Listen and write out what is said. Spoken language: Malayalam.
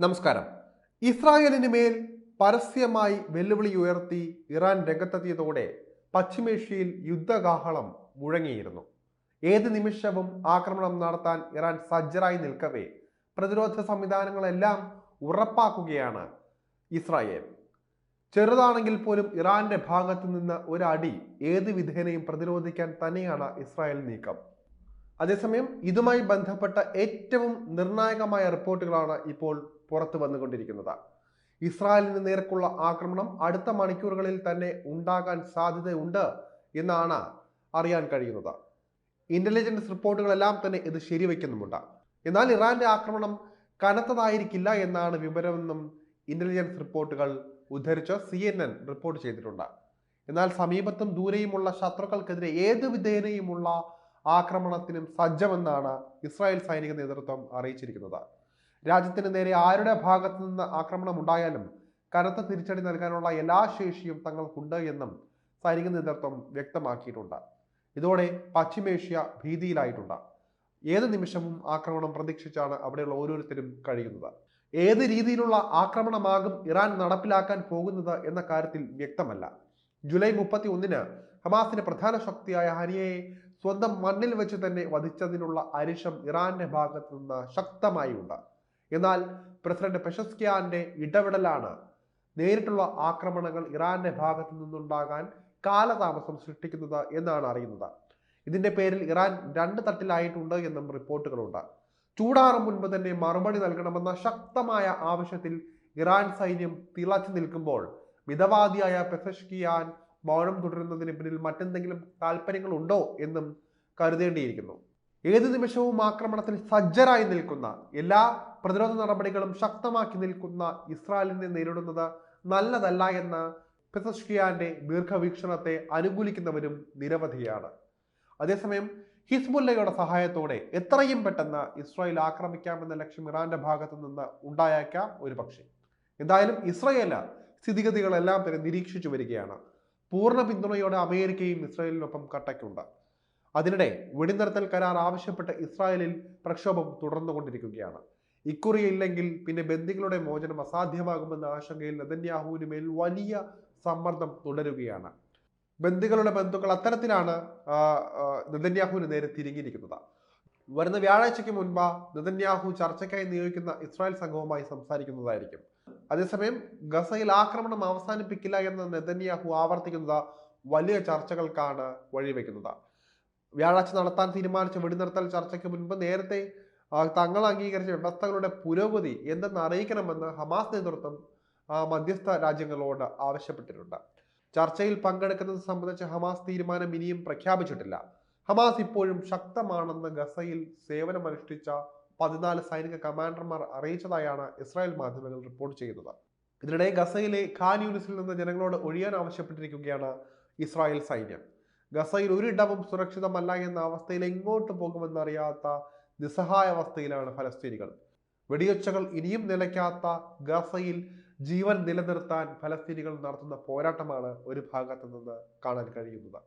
നമസ്കാരം. ഇസ്രായേലിന് മേൽ പരസ്യമായി വെല്ലുവിളി ഉയർത്തി ഇറാൻ രംഗത്തെത്തിയതോടെ പശ്ചിമേഷ്യയിൽ യുദ്ധകാഹളം മുഴങ്ങിയിരുന്നു. ഏത് നിമിഷവും ആക്രമണം നടത്താൻ ഇറാൻ സജ്ജരായി നിൽക്കവേ പ്രതിരോധ സംവിധാനങ്ങളെല്ലാം ഉറപ്പാക്കുകയാണ് ഇസ്രായേൽ. ചെറുതാണെങ്കിൽ പോലും ഇറാന്റെ ഭാഗത്തു നിന്ന് ഒരടി ഏത് വിധേനയും പ്രതിരോധിക്കാൻ തന്നെയാണ് ഇസ്രായേൽ നീക്കം. അതേസമയം ഇതുമായി ബന്ധപ്പെട്ട ഏറ്റവും നിർണായകമായ റിപ്പോർട്ടുകളാണ് ഇപ്പോൾ പുറത്തു വന്നുകൊണ്ടിരിക്കുന്നത്. ഇസ്രായേലിന് നേർക്കുള്ള ആക്രമണം അടുത്ത മണിക്കൂറുകളിൽ തന്നെ ഉണ്ടാകാൻ സാധ്യതയുണ്ട് എന്നാണ് അറിയാൻ കഴിയുന്നത്. ഇന്റലിജൻസ് റിപ്പോർട്ടുകളെല്ലാം തന്നെ ഇത് ശരിവയ്ക്കുന്നുമുണ്ട് എന്നാൽ ഇറാന്റെ ആക്രമണം കനത്തതായിരിക്കില്ല എന്നാണ് വിവരമെന്നും ഇന്റലിജൻസ് റിപ്പോർട്ടുകൾ ഉദ്ധരിച്ച് സി എൻ എൻ റിപ്പോർട്ട് ചെയ്തിട്ടുണ്ട്. എന്നാൽ സമീപത്തും ദൂരെയുമുള്ള ശത്രുക്കൾക്കെതിരെ ഏത് വിധേനയുമുള്ള ആക്രമണത്തിനും സജ്ജമെന്നാണ് ഇസ്രായേൽ സൈനിക നേതൃത്വം അറിയിച്ചിരിക്കുന്നത്. രാജ്യത്തിന് നേരെ ആരുടെ ഭാഗത്തു നിന്ന് ആക്രമണം ഉണ്ടായാലും കനത്ത തിരിച്ചടി നൽകാനുള്ള എല്ലാ ശേഷിയും തങ്ങൾക്കുണ്ട് എന്നും സൈനിക നേതൃത്വം വ്യക്തമാക്കിയിട്ടുണ്ട്. ഇതോടെ പശ്ചിമേഷ്യ ഭീതിയിലായിട്ടുണ്ട്. ഏത് നിമിഷവും ആക്രമണം പ്രതീക്ഷിച്ചാണ് അവിടെയുള്ള ഓരോരുത്തരും കഴിയുന്നത്. ഏത് രീതിയിലുള്ള ആക്രമണമാകും ഇറാൻ നടപ്പിലാക്കാൻ പോകുന്നത് എന്ന കാര്യത്തിൽ വ്യക്തമല്ല. ജൂലൈ മുപ്പത്തി ഒന്നിന് ഹമാസിന്റെ പ്രധാന ശക്തിയായ ഹനിയയെ സ്വന്തം മണ്ണിൽ വെച്ച് തന്നെ വധിച്ചതിനുള്ള അരിശം ഇറാന്റെ ഭാഗത്തു നിന്ന് ശക്തമായി ഉണ്ട് എന്നാൽ പ്രസിഡന്റ് പെഷസ്കിയാന്റെ ഇടപെടലാണ് നേരിട്ടുള്ള ആക്രമണങ്ങൾ ഇറാന്റെ ഭാഗത്തു നിന്നുണ്ടാകാൻ കാലതാമസം സൃഷ്ടിക്കുന്നത് എന്നാണ് അറിയുന്നത്. ഇതിന്റെ പേരിൽ ഇറാൻ രണ്ട് തട്ടിലായിട്ടുണ്ട് എന്നും റിപ്പോർട്ടുകളുണ്ട്. ചൂടാറും മുൻപ് തന്നെ മറുപടി നൽകണമെന്ന ശക്തമായ ആവശ്യത്തിൽ ഇറാൻ സൈന്യം തിളച്ചു നിൽക്കുമ്പോൾ മിതവാദിയായ പെസഷ്കിയാൻ മൗനം തുടരുന്നതിന് പിന്നിൽ മറ്റെന്തെങ്കിലും താല്പര്യങ്ങളുണ്ടോ എന്നും കരുതേണ്ടിയിരിക്കുന്നു. ഏത് നിമിഷവും ആക്രമണത്തിൽ സജ്ജരായി നിൽക്കുന്ന എല്ലാ പ്രതിരോധ നടപടികളും ശക്തമാക്കി നിൽക്കുന്ന ഇസ്രായേലിനെ നേരിടുന്നത് നല്ലതല്ല എന്ന് പെസഷ്കിയാന്റെ ദീർഘവീക്ഷണത്തെ അനുകൂലിക്കുന്നവരും നിരവധിയാണ്. അതേസമയം ഹിസ്ബുല്ലയുടെ സഹായത്തോടെ എത്രയും പെട്ടെന്ന് ഇസ്രായേൽ ആക്രമിക്കാമെന്ന ലക്ഷ്യം ഇറാന്റെ ഭാഗത്തു നിന്ന് ഉണ്ടായേക്കാം ഒരു പക്ഷേ എന്തായാലും ഇസ്രായേല സ്ഥിതിഗതികളെല്ലാം തന്നെ നിരീക്ഷിച്ചു വരികയാണ്. പൂർണ പിന്തുണയോടെ അമേരിക്കയും ഇസ്രായേലിനൊപ്പം കട്ടയ്ക്കുണ്ട്. അതിനിടെ വെടിനിർത്തൽ കരാർ ആവശ്യപ്പെട്ട് ഇസ്രായേലിൽ പ്രക്ഷോഭം തുടർന്നുകൊണ്ടിരിക്കുകയാണ്. ഇക്കുറി ഇല്ലെങ്കിൽ പിന്നെ ബന്ദികളുടെ മോചനം അസാധ്യമാകുമെന്ന ആശങ്കയിൽ നെതന്യാഹുവിന് മേൽ വലിയ സമ്മർദ്ദം തുടരുകയാണ്. ബന്ദികളുടെ ബന്ധുക്കൾ അത്തരത്തിലാണ് നെതന്യാഹുവിന് നേരെ തിരിഞ്ഞിരിക്കുന്നത്. വരുന്ന വ്യാഴാഴ്ചയ്ക്ക് മുൻപ് നെതന്യാഹു ചർച്ചയ്ക്കായി നിയോഗിക്കുന്ന ഇസ്രായേൽ സംഘവുമായി സംസാരിക്കുന്നതായിരിക്കും. അതേസമയം ഗസയിൽ ആക്രമണം അവസാനിപ്പിക്കില്ല എന്ന് നെതന്യാഹു ആവർത്തിക്കുന്നത് വലിയ ചർച്ചകൾക്കാണ് വഴിവെക്കുന്നത്. വ്യാഴാഴ്ച നടത്താൻ തീരുമാനിച്ച വെടിനിർത്തൽ ചർച്ചയ്ക്ക് മുൻപ് നേരത്തെ തങ്ങൾ അംഗീകരിച്ച വ്യവസ്ഥകളുടെ പുരോഗതി എന്തെന്ന് അറിയിക്കണമെന്ന് ഹമാസ് നേതൃത്വം മധ്യസ്ഥ രാജ്യങ്ങളോട് ആവശ്യപ്പെട്ടിട്ടുണ്ട്. ചർച്ചയിൽ പങ്കെടുക്കുന്നത് സംബന്ധിച്ച് ഹമാസ് തീരുമാനം ഇനിയും പ്രഖ്യാപിച്ചിട്ടില്ല. ഹമാസ് ഇപ്പോഴും ശക്തമാണെന്ന് ഗസയിൽ സേവനമനുഷ്ഠിച്ച പതിനാല് സൈനിക കമാൻഡർമാർ അറിയിച്ചതായാണ് ഇസ്രായേൽ മാധ്യമങ്ങൾ റിപ്പോർട്ട് ചെയ്യുന്നത്. ഇതിനിടെ ഗസയിലെ ഖാൻ യൂണിസിൽ നിന്ന് ജനങ്ങളോട് ഒഴിയാൻ ആവശ്യപ്പെട്ടിരിക്കുകയാണ് ഇസ്രായേൽ സൈന്യം. ഗസയിൽ ഒരിടവും സുരക്ഷിതമല്ല എന്ന അവസ്ഥയിൽ എങ്ങോട്ട് പോകുമെന്നറിയാത്ത നിസ്സഹായ അവസ്ഥയിലാണ് ഫലസ്തീനികൾ. വെടിയൊച്ചകൾ ഇനിയും നിലയ്ക്കാത്ത ഗസയിൽ ജീവൻ നിലനിർത്താൻ ഫലസ്തീനികൾ നടത്തുന്ന പോരാട്ടമാണ് ഒരു ഭാഗത്തു നിന്ന് കാണാൻ കഴിയുന്നത്.